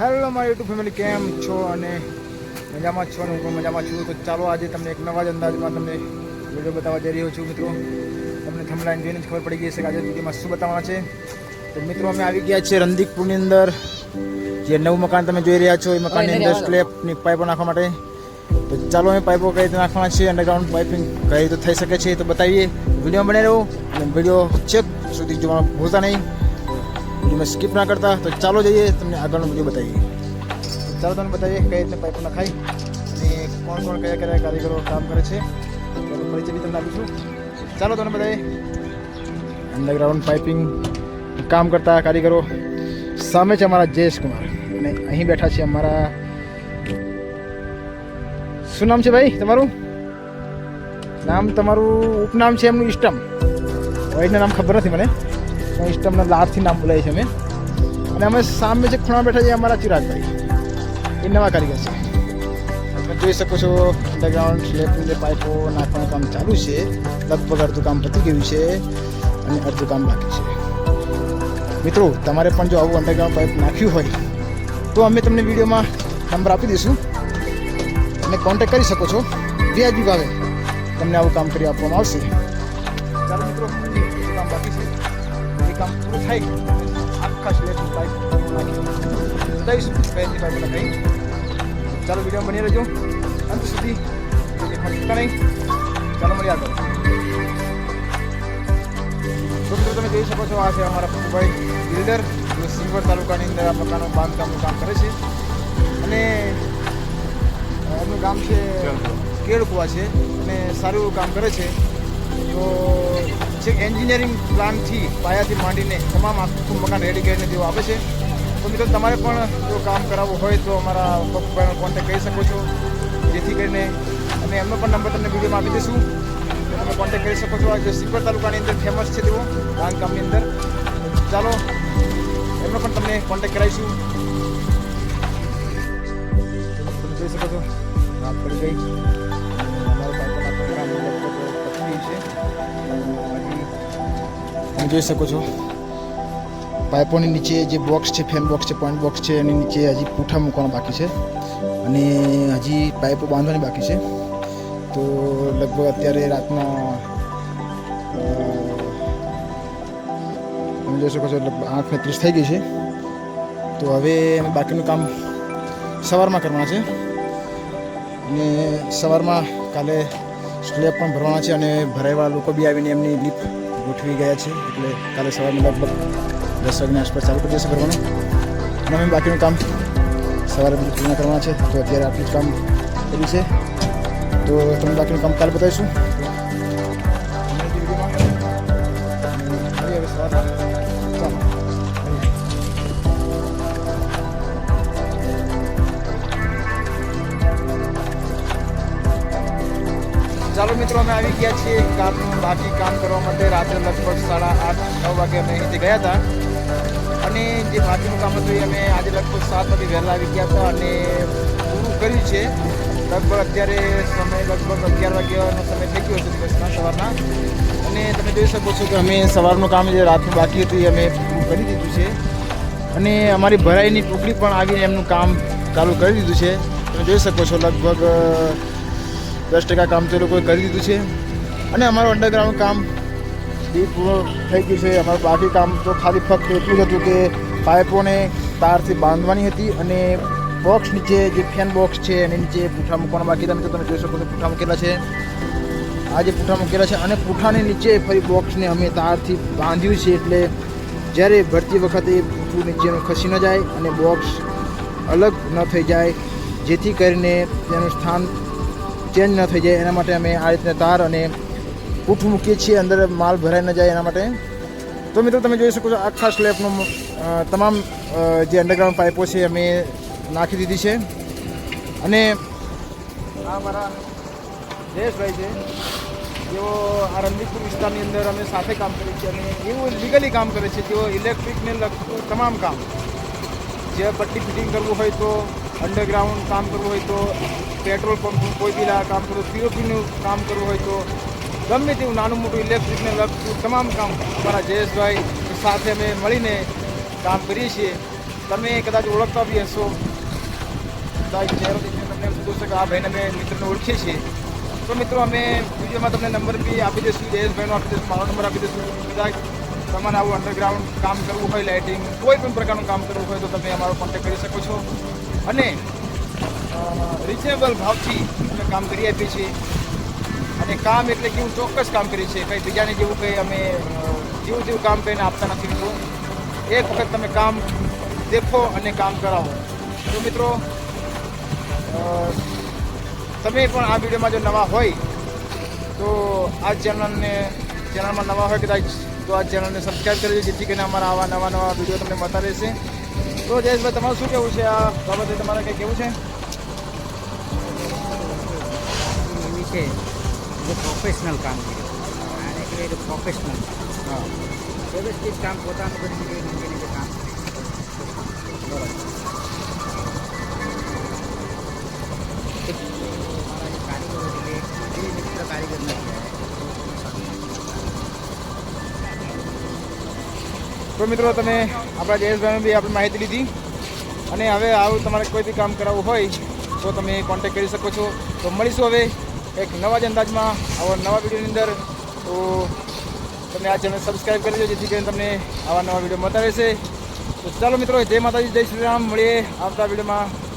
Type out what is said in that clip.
Hello મારી YouTube family કેમ છો? અને મજામાં છો અને હું પણ મજામાં છું. તો ચાલો આજે તમને એક નવા જ અંદાજમાં તમને વીડિયો બતાવવા જઈ રહ્યો છું મિત્રો. તમને થમલાઈન જોઈને જ ખબર પડી ગઈ છે કે આજે વિડીયોમાં શું બતાવવાના છે. તો મિત્રો અમે આવી ગયા છીએ રંદીકપુરની અંદર. જે નવું મકાન તમે જોઈ રહ્યા છો એ મકાનની અંદર સ્લેબની પાઇપો નાખવા માટે. તો ચાલો અમે પાઇપો કઈ રીતે નાખવાના છે અંડરગ્રાઉન્ડ પાઇપિંગ કઈ રીતે થઈ શકે છે તો બતાવીએ. વીડિયો બને રહો અને વીડિયો છેક સુધી જોવાનું ભૂલતા નહીં. વિડીયોમાં સ્કીપ ના કરતા, તો ચાલો જઈએ, તમને આગળનો વીડિયો બતાવીએ. ચાલો તમને બતાવીએ કઈ રીતે પાઇપો નખાય અને કોણ કોણ કયા કયા કારીગરો કામ કરે છે. પરિચય બી તમને આપીશું. ચાલો તમને બતાવીએ. અંડરગ્રાઉન્ડ પાઇપિંગ કામ કરતા કારીગરો સામે છે અમારા જયેશ કુમાર અને અહીં બેઠા છે અમારા શું નામ છે ભાઈ તમારું? નામ તમારું ઉપનામ છે એમનું ઇષ્ટમ વાઈડના નામ ખબર નથી મને. પણ લારથી નામ બોલાય છે અમે. અને અમે સામે જે ખૂણા બેઠા છે અમારા ચિરાગભાઈ એ નવા કારીગર છે. તમે જોઈ શકો છો અંડરગ્રાઉન્ડ સ્લેબની જે પાઇપો નાખવાનું કામ ચાલુ છે. લગભગ અડધું કામ પતી ગયું છે અને અડધું કામ બાકી છે. મિત્રો, તમારે પણ જો આવું અંડરગ્રાઉન્ડ પાઇપ નાખ્યું હોય, તો અમે તમને વિડીયોમાં નંબર આપી દઈશું. અને કોન્ટેક્ટ કરી શકો છો. વ્યાજબી ભાવે તમને આવું કામ કરી આપવામાં આવશે. થાય આખા પાઇપ નાખી બતાવીશું કઈ રીતે પાઇપ નખાઈ ચાલો વીડિયો બની રહેજો અંત સુધી નહીં ચાલો મળી આગળ તો મિત્રો તમે જોઈ શકો છો આ છે અમારા પપ્પુભાઈ બિલ્ડર જે સિંગવડ તાલુકાની અંદર આ મકાનો બાંધકામનું કામ કરે છે. અને એમનું ગામ છે કેળકુવા. છે. અને સારું કામ કરે છે. તો છેક એન્જિનિયરિંગ પ્લાનથી પાયાથી માંડીને તમામ આખું મકાન રેડી કરીને તેઓ આપે છે. તો મિત્રો, તમારે પણ જો કામ કરાવવું હોય તો અમારા પપ્પાનો કોન્ટેક કરી શકો છો. જેથી કરીને અમે એમનો પણ નંબર તમને વિડીયોમાં આપી દઈશું. તમે કોન્ટેક કરી શકો છો. જે સિપર તાલુકાની અંદર ફેમસ છે તેઓ, બાંધકામની અંદર. ચાલો, એમનો પણ તમને કોન્ટેક કરાવીશું. જોઈ શકો છો. રાત પડી ગઈ અમારું છે. જોઈ શકો છો. પાઇપોની નીચે જે બોક્સ છે ફેન બોક્સ છે પોઈન્ટ બોક્સ છે, એની નીચે હજી પૂઠા મૂકવાના બાકી છે. અને હજી પાઇપો બાંધવાની બાકી છે. તો લગભગ અત્યારે રાતના તમે જોઈ શકો છો આઠ ત્રીસ થઈ ગઈ છે. તો હવે અમે બાકીનું કામ સવારમાં કરવાના છે. અને સવારમાં કાલે સ્લેબ પણ ભરવાના છે અને ભરાયેલા લોકો બી આવીને એમની લીપ ગોઠવી ગયા છે. એટલે કાલે સવારે લગભગ દસ વાગ્યાની આસપાસ ચાલુ કરી જશે ભરવાનું. અને બાકીનું કામ સવારે બધું પૂર્ણ કરવાના છે. તો અત્યારે આટલું જ કામ કર્યું છે. તો તમને બાકીનું કામ કાલે બતાવીશું. મિત્રો, અમે આવી ગયા છીએ કામનું બાકી કામ કરવા માટે રાત્રે લગભગ સાડા આઠ, નવ વાગે અમે અહીંથી ગયા હતા. અને જે બાકીનું કામ હતું એ અમે આજે લગભગ સાત વાગે વહેલા આવી ગયા હતા અને પૂરું કર્યું છે. લગભગ અત્યારે સમય લગભગ અગિયાર વાગ્યાનો સમય થઈ ગયો છે દિવસના, સવારના. અને તમે જોઈ શકો છો કે અમે સવારનું કામ જે રાતનું બાકી હતું એ અમે પૂરું કરી દીધું છે. અને અમારી ભરાઈની ટુકડી પણ આવીને એમનું કામ ચાલુ કરી દીધું છે. તમે જોઈ શકો છો, લગભગ દસ ટકા કામ તો લોકોએ કરી દીધું છે. અને અમારું અંડરગ્રાઉન્ડ કામ બી પૂરું થઈ ગયું છે. અમારું બાકી કામ તો ખાલી ફક્ત એટલું જ હતું કે પાઇપોને તારથી બાંધવાની હતી અને બોક્સ નીચે જે ફેન બોક્સ છે એની નીચે પૂઠા મૂકવાના બાકી તમે તમે જોઈ શકો છો પૂઠા મૂકેલા છે. આ જે પૂઠા મૂકેલા છે અને પૂઠાની નીચે ફરી બોક્સને અમે તારથી બાંધ્યું છે એટલે જ્યારે ભરતી વખતે પૂઠું નીચેનું ખસી ન જાય અને બોક્સ અલગ ન થઈ જાય. જેથી કરીને તેનું સ્થાન ચેન્જ ન થઈ જાય એના માટે અમે આ રીતના તાર અને પૂઠું મૂકીએ છીએ, અંદર માલ ભરાઈ ન જાય એના માટે. તો મિત્રો, તમે જોઈ શકો છો આખા સ્લેબનું તમામ જે અંડરગ્રાઉન્ડ પાઇપો છે અમે નાખી દીધી છે. અને આ મારા જયેશભાઈ છે. જેઓ આ રણજીતપુર વિસ્તારની અંદર અમે સાથે કામ કરીએ છીએ અને એવું લીગલી કામ કરે છે. તેઓ ઇલેક્ટ્રિકને લગતું તમામ કામ. જે પટ્ટી ફિટિંગ કરવું હોય તો અંડરગ્રાઉન્ડ કામ કરવું હોય તો પેટ્રોલ પંપનું કોઈ બી કામ કરવું પીઓપીનું કામ કરવું હોય તો ગમે તેવું નાનું મોટું ઇલેક્ટ્રિકને લગતું તમામ કામ અમારા જયેશભાઈ સાથે અમે મળીને કામ કરીએ છીએ. તમે કદાચ ઓળખતા બી હશો. કદાચ ચહેરો તમને એમ હશે કે આ ભાઈને અમે મિત્રને ઓળખીએ છીએ. તો મિત્રો, અમે વિડીયોમાં તમને નંબર બી આપી દઈશું. જયેશભાઈનો આપી દઈશું, મારો નંબર આપી દઈશું. કદાચ તમારે આવું અંડરગ્રાઉન્ડ કામ કરવું હોય લાઇટિંગ કોઈ પણ પ્રકારનું કામ કરવું હોય તો તમે અમારો કોન્ટેક્ટ કરી શકો છો. અને રિઝનેબલ ભાવથી અમે કામ કરી આપીએ છીએ. અને કામ એટલે કેવું ચોક્કસ કામ કરીએ છીએ. કંઈ બીજાને જેવું કંઈ અમે જેવું જેવું કામ કરીને આપતા નથી મિત્રો. એક વખત તમે કામ દેખો અને કામ કરાવો. તો મિત્રો તમે પણ આ વિડીયોમાં જો નવા હોય, તો આ ચેનલને, ચેનલમાં નવા હોય કદાચ, તો આ ચેનલને સબસ્ક્રાઈબ દેજો, જેથી કરીને અમારા આવા નવા નવા વીડિયો તમને મળતા રહેશે. તો જયેશભાઈ, તમારું શું કહેવું છે? આ બાબતે તમારે કંઈ કેવું છે? છે. જે પ્રોફેશનલ કામગીરી. આને કહેવાય પ્રોફેશનલ હા. વ્યવસ્થિત કામ પોતાનું કરી શકે રીતે કામ બરાબર. કારીગરો તો મિત્રો તમે આપણા જયેશભાઈનું બી આપણે માહિતી લીધી. અને હવે આવું તમારે કોઈ બી કામ કરાવવું હોય, તો તમે કોન્ટેક્ટ કરી શકો છો. તો મળીશું હવે. એક નવા જ અંદાજમાં આવા નવા વિડીયોની અંદર. તો તમે આ ચેનલ સબસ્ક્રાઈબ કરી દો જેથી કરીને તમને આવા નવા વીડિયો મળતા રહેશે. તો ચાલો મિત્રો, જય માતાજી, જય શ્રી રામ. મળીએ આવતા વિડીયોમાં.